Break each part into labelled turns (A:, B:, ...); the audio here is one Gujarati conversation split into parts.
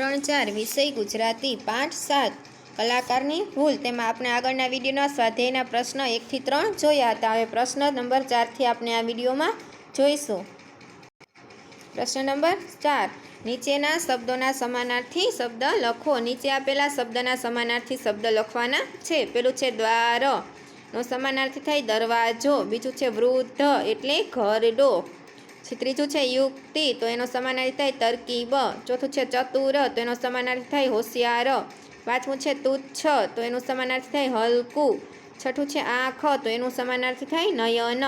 A: ત્રણ ચાર વિષય ગુજરાતી, પાંચ સાત કલાકારની ભૂલ. તેમાં આપણે આગળના વિડીયોના સ્વાધ્યાયના પ્રશ્ન એકથી ત્રણ જોયા હતા. હવે પ્રશ્ન નંબર ચારથી આપણે આ વિડીયોમાં જોઈશું. પ્રશ્ન નંબર ચાર. નીચેના શબ્દોના સમાનાર્થી શબ્દ લખો. નીચે આપેલા શબ્દના સમાનાર્થી શબ્દ લખવાના છે. પેલું છે દ્વાર. નો સમાનાર્થી થાય દરવાજો. બીજું છે વૃદ્ધ, એટલે ઘરડો. પછી ત્રીજું છે યુક્તિ તો એનો સમાનાર્થી થાય તરકીબ ચોથું છે ચતુર તો એનો સમાનાર્થી થાય હોશિયાર પાંચમું છે તુચ્છ તો એનું સમાનાર્થી થાય હલકું છઠ્ઠું છે આંખ તો એનું સમાનાર્થી થાય નયન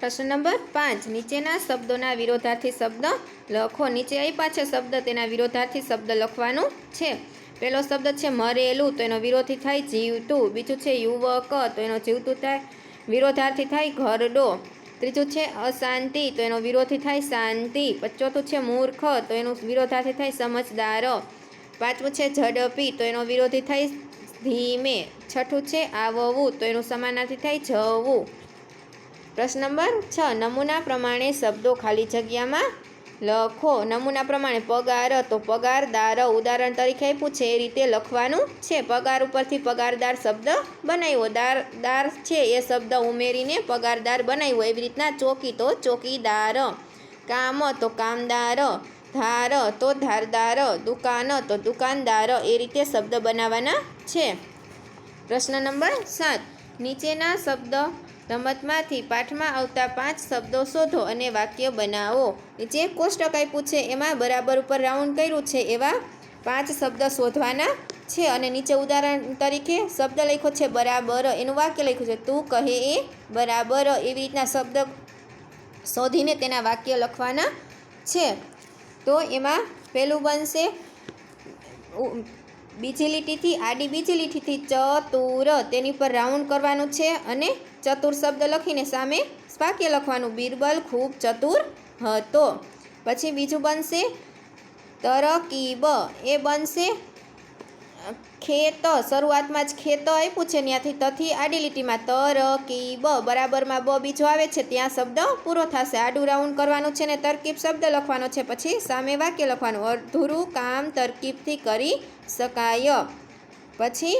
A: પ્રશ્ન નંબર પાંચ. નીચેના શબ્દોના વિરોધાર્થી શબ્દ લખો નીચે આપ્યા છે શબ્દ તેના વિરોધાર્થી શબ્દ લખવાનું છે પહેલો શબ્દ છે મરેલું તો એનો વિરોધી થાય જીવતું બીજું છે યુવક તો એનો જીવતું થાય વિરોધાર્થી થાય ઘરડો ત્રીજું છે અશાંતિ, તો એનો વિરોધી થાય શાંતિ. ચોથું છે મૂર્ખ, તો એનું વિરોધાર્થી થાય સમજદાર. પાંચમું છે ઝડપી, તો એનો વિરોધી થાય ધીમે. છઠ્ઠું છે આવવું, તો એનું સમાનાર્થી થાય જવું. પ્રશ્ન નંબર છ, નમૂના પ્રમાણે શબ્દો ખાલી જગ્યામાં લખો. નમૂના પ્રમાણે પગાર તો પગારદાર ઉદાહરણ તરીકે આપ્યું છે. એ રીતે લખવાનું છે. પગાર ઉપરથી પગારદાર શબ્દ બનાવ્યો. દાર દાર છે એ શબ્દ ઉમેરીને પગારદાર બનાવ્યો. એવી રીતના ચોકી તો ચોકીદાર. કામ તો કામદાર. ધાર તો ધારદાર. દુકાન તો દુકાનદાર. એ રીતે શબ્દ બનાવવાના છે. પ્રશ્ન નંબર સાત. નીચેના શબ્દ રમતમાંથી પાઠમાં આવતા પાંચ શબ્દો શોધો અને વાક્ય બનાવો. જે કોષ્ટક આપ્યું છે, એમાં બરાબર ઉપર રાઉન્ડ કર્યું છે, એવા પાંચ શબ્દ શોધવાના છે. અને નીચે ઉદાહરણ તરીકે શબ્દ લખ્યો છે, બરાબર. એનું વાક્ય લખ્યું છે, તું કહે એ બરાબર. એવી રીતના શબ્દ શોધીને તેના વાક્ય લખવાના છે. તો એમાં પહેલું બનશે બીજી લીટીથી આડી બીજી લીટીથી ચતુર. તેની પર રાઉન્ડ કરવાનું છે અને ચતુર શબ્દ લખીને સામે વાક્ય લખવાનું. બિરબલ ખૂબ ચતુર હતો. પછી બીજું બનશે તરકીબ. એ બનશે ખેત, શરૂઆતમાં જ ખેત આપ્યું છે ત્યાંથી તથી આડી લીટીમાં તરકીબ બરાબરમાં બ બીજો આવે છે, ત્યાં શબ્દ પૂરો થશે. આડું રાઉન્ડ કરવાનું છે ને તરકીબ શબ્દ લખવાનો છે, પછી સામે વાક્ય લખવાનું. અધૂરું કામ તરકીબથી કરી શકાય. પછી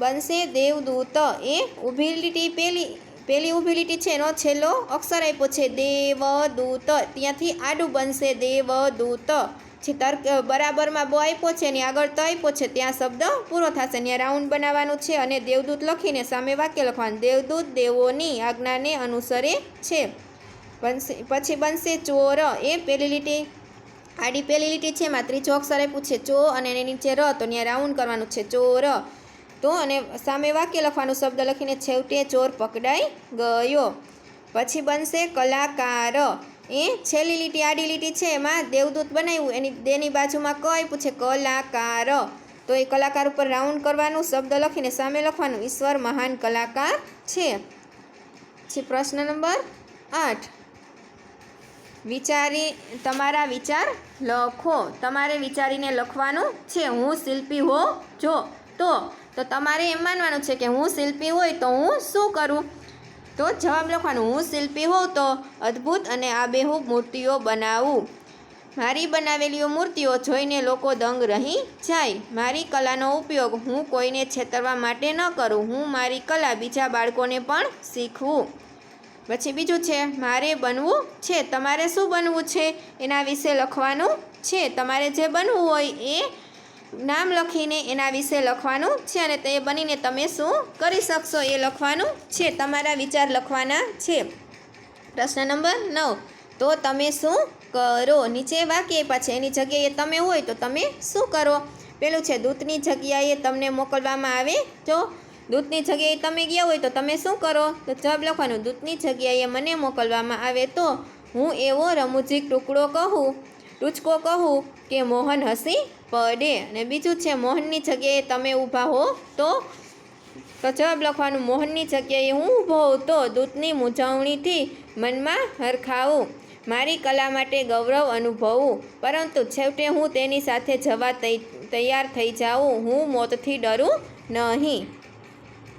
A: બનશે દેવદૂત. એ ઊભી લીટી પેલી પેલી ઊભી લીટી છે, એનો છેલ્લો અક્ષર આપ્યો છે, દેવદૂત. ત્યાંથી આડું બનશે દેવદૂત. જે તર્ક બરાબરમાં બ આપ્યો છે એની આગળ ત આપ્યો છે, ત્યાં શબ્દ પૂરો થશે ત્યાં રાઉન્ડ બનાવવાનું છે અને દેવદૂત લખીને સામે વાક્ય લખવાનું. દેવદૂત દેવોની આજ્ઞાને અનુસરે છે. બનશે, પછી બનશે ચોર. એ પેલી લીટી, આડી પેલી લીટી છે એમાં ત્રીજો અક્ષર આપ્યું છે. ચો અને એની નીચે ર, તો ત્યાં રાઉન્ડ કરવાનું છે. ચોર. તો અને સામે વાક્ય લખવાનું શબ્દ લખીને છેવટે ચોર પકડાઈ ગયો. પછી બનશે કલાકાર. એ છેલ્લી લીટી, આડી લીટી છે એમાં દેવદૂત બનાવ્યું. એની, દેની બાજુમાં ક આપ્યું છે, કલાકાર. તો એ કલાકાર ઉપર રાઉન્ડ કરવાનું, શબ્દ લખીને સામે લખવાનું. ઈશ્વર મહાન કલાકાર છે. પછી પ્રશ્ન નંબર આઠ. વિચારી, તમારા વિચાર લખો. તમારે વિચારીને લખવાનું છે, હું શિલ્પી હો, જો. તો તો તમારે એમ માનવાનું છે કે હું શિલ્પી હોય તો હું શું કરું? તો જવાબ લખવાનું. હું શિલ્પી હોઉં તો અદ્ભુત અને આબેહૂબ મૂર્તિઓ બનાવું. મારી બનાવેલી મૂર્તિઓ જોઈને લોકો દંગ રહી જાય. મારી કલાનો ઉપયોગ હું કોઈને છેતરવા માટે ન કરું. હું મારી કલા બીજા બાળકોને પણ શીખવું. પછી બીજું છે, મારે બનવું છે. તમારે શું બનવું છે? એના વિશે લખવાનું છે. તમારે જે બનવું હોય એ નામ લખીને એના વિશે લખવાનું છે અને તે બનીને તમે શું કરી શકશો એ લખવાનું છે, તમારા વિચાર લખવાના છે. પ્રશ્ન નંબર નવ. તો તમે શું કરો? નીચે વાક્ય પછી એની જગ્યાએ તમે હોય તો તમે શું કરો? પેલું છે, દૂતની જગ્યાએ તમને મોકલવામાં આવે. જો દૂધની જગ્યાએ તમે ગયા હોય તો તમે શું કરો? તો જવાબ લખવાનું દૂધની જગ્યાએ મને મોકલવામાં આવે તો હું એવો રમૂજી ટુકડો કહું, ટૂચકો કહું કે મોહન હસી પડે. અને બીજું છે, મોહનની જગ્યાએ તમે ઊભા હો તો તો જવાબ લખવાનું, મોહનની જગ્યાએ હું ઊભો તો દૂતની મૂંઝવણીથી મનમાં હરખાવું, મારી કલા માટે ગૌરવ અનુભવું, પરંતુ છેવટે હું તેની સાથે જવા તૈયાર થઈ જાઉં. હું મોતથી ડરું નહીં.